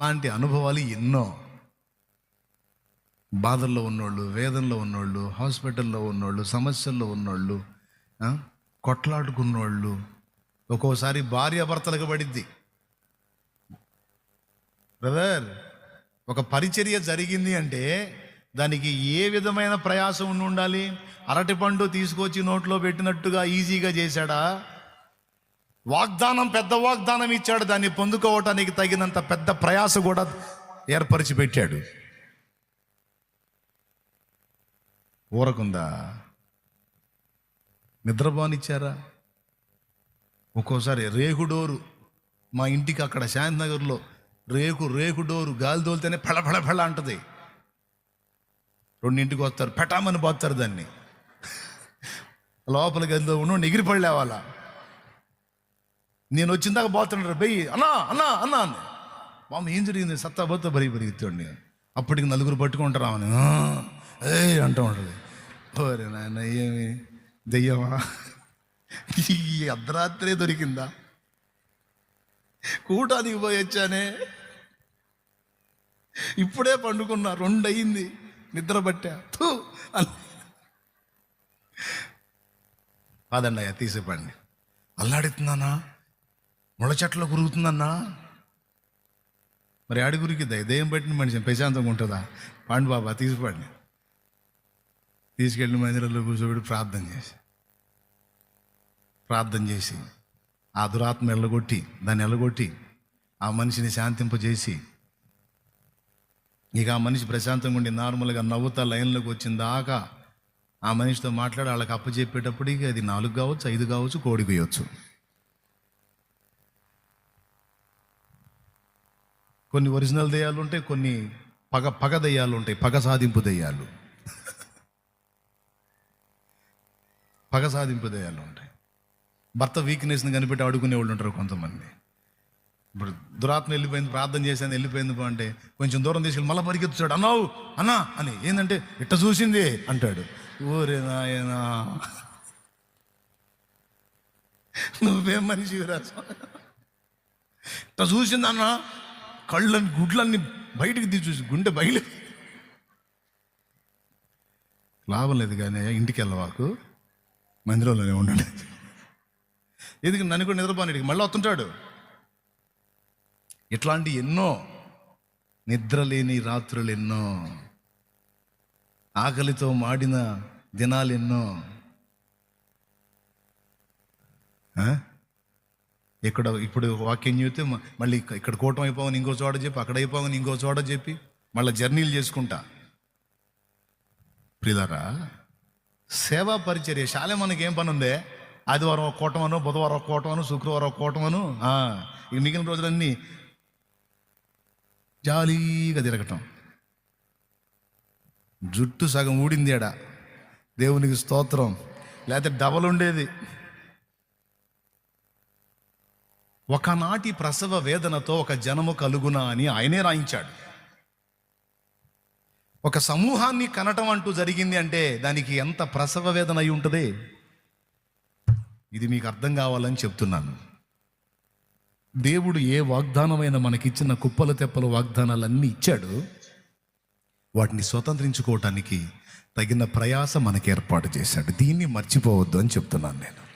అలాంటి అనుభవాలు ఎన్నో. బాధల్లో ఉన్నోళ్ళు వేదనలో ఉన్నోళ్ళు హాస్పిటల్లో ఉన్నోళ్ళు సమస్యల్లో ఉన్నోళ్ళు కొట్లాడుకున్నోళ్ళు. ఒక్కోసారి భార్యాభర్తలకు పడిద్ది. బ్రదర్ ఒక పరిచర్య జరిగింది అంటే దానికి ఏ విధమైన ప్రయాసం ఉండి ఉండాలి? అరటిపండు తీసుకొచ్చి నోట్లో పెట్టినట్టుగా ఈజీగా చేశాడా? వాగ్దానం పెద్ద వాగ్దానం ఇచ్చాడు. దాన్ని పొందుకోవటానికి తగినంత పెద్ద ప్రయాస కూడా ఏర్పరిచి పెట్టాడు. ఊరకుందా? నిద్రపోనిచ్చారా? ఒక్కోసారి రేకు డోరు మా ఇంటికి అక్కడ శాంతినగర్లో రేకు రేకు డోరు గాలి తోలితేనే ఫళ ఫళ ఫళ అంటది. రెండింటికి వస్తారు. పెటామని పోతారు దాన్ని. లోపలికి వెళ్తూ ఉండి ఎగిరిపడలేవాలా నేను వచ్చిందాక పోతున్నాడు బెయ్యి అన్నా అన్నా అన్నా అని. మామ ఏం జరిగింది? సత్తా పోతే బరి పరిగెత్తాడు అప్పటికి నలుగురు పట్టుకుంటారా అని. ఏ అంటూ ఉంటుంది. ఓరే నాయన ఏమి? దెయ్యమా? ఈ అర్ధరాత్రే దొరికిందా? కూటానికి పోయి వచ్చానే. ఇప్పుడే పండుకున్నా రెండు అయింది నిద్ర పట్టా. థూ కాదండి అయ్యా తీసేపండి. అల్లాడుతున్నానా ముళ్ళ చెట్లో కురుగుతుందన్నా మరి ఆడి గురికి దయ్యం పెట్టిన మనిషి ప్రశాంతంగా ఉంటుందా? పాండు బాబా తీసిపండి తీసుకెళ్ళి మందిరంలో కూర్చోబెట్టి ప్రార్థన చేసి. ప్రార్థన చేసి ఆ దురాత్మ ఎల్లగొట్టి దాన్ని ఎల్లగొట్టి ఆ మనిషిని శాంతింపజేసి ఇక ఆ మనిషి ప్రశాంతంగా ఉండి నార్మల్గా నవ్వుతా లైన్లోకి వచ్చిన దాకా ఆ మనిషితో మాట్లాడి వాళ్ళకి అప్పచెప్పేటప్పటికి అది నాలుగు కావచ్చు ఐదు కావచ్చు కోడి కొయ్యొచ్చు కొన్ని ఒరిజినల్ దెయ్యాలు ఉంటాయి కొన్ని పగ పగ దెయ్యాలు ఉంటాయి పగ సాధింపు దెయ్యాలు. పగ సాధింపు దెయ్యాలు ఉంటాయి. భర్త వీక్నెస్ని కనిపెట్టి ఆడుకునే వాళ్ళు ఉంటారు కొంతమంది. ఇప్పుడు దురాత్మ వెళ్ళిపోయింది ప్రార్థన చేశాను వెళ్ళిపోయింది అంటే కొంచెం దూరం తీసుకెళ్ళి మళ్ళీ పరిగెత్తుచాడు అన్నావు అన్నా అని. ఏంటంటే ఇట్ట చూసింది అంటాడు. ఊరే నాయనా. నువ్వేం మనిషి రాసా ఇట్ట చూసింది అన్నా కళ్ళని గుడ్లన్నీ బయటికి తీసి చూసి గుండె బయలు. లాభం లేదు కానీ ఇంటికి వెళ్ళవాకు మందిరంలోనే ఉండండి. ఎందుకు? నన్ను కూడా నిద్రపోనిడికి మళ్ళీ వస్తుంటాడు. ఇట్లాంటి ఎన్నో నిద్ర లేని రాత్రులు ఎన్నో ఆకలితో మాడిన దినాలు ఎన్నో? ఇక్కడ ఇప్పుడు వాక్యం చెబితే మళ్ళీ ఇక్కడ కూటం అయిపోవని ఇంకో చోట చెప్పి అక్కడ అయిపోవని ఇంకో చోట చెప్పి మళ్ళీ జర్నీలు చేసుకుంటా. ప్రియులారా సేవా పరిచర్య శాలే మనకి ఏం పని ఉందే ఆదివారం ఒక కూటమను బుధవారం ఒక కూటమను శుక్రవారం ఒక కూటమను ఇక మిగిలిన రోజులన్నీ జాలీగా తిరగటం. జుట్టు సగం ఊడింది ఆడ. దేవునికి స్తోత్రం. లేకపోతే డబల్ ఉండేది. ఒకనాటి ప్రసవ వేదనతో ఒక జనము కలుగునా అని ఆయనే రాయించాడు. ఒక సమూహాన్ని కనటం అంటూ జరిగింది అంటే దానికి ఎంత ప్రసవ వేదన అయి ఉంటుంది? ఇది మీకు అర్థం కావాలని చెప్తున్నాను. దేవుడు ఏ వాగ్దానమైన మనకిచ్చిన కుప్పల తెప్పల వాగ్దానాలన్నీ ఇచ్చాడు. వాటిని స్వతంత్రించుకోవటానికి తగిన ప్రయాస మనకి ఏర్పాటు చేశాడు. దీన్ని మర్చిపోవద్దు అని చెప్తున్నాను నేను.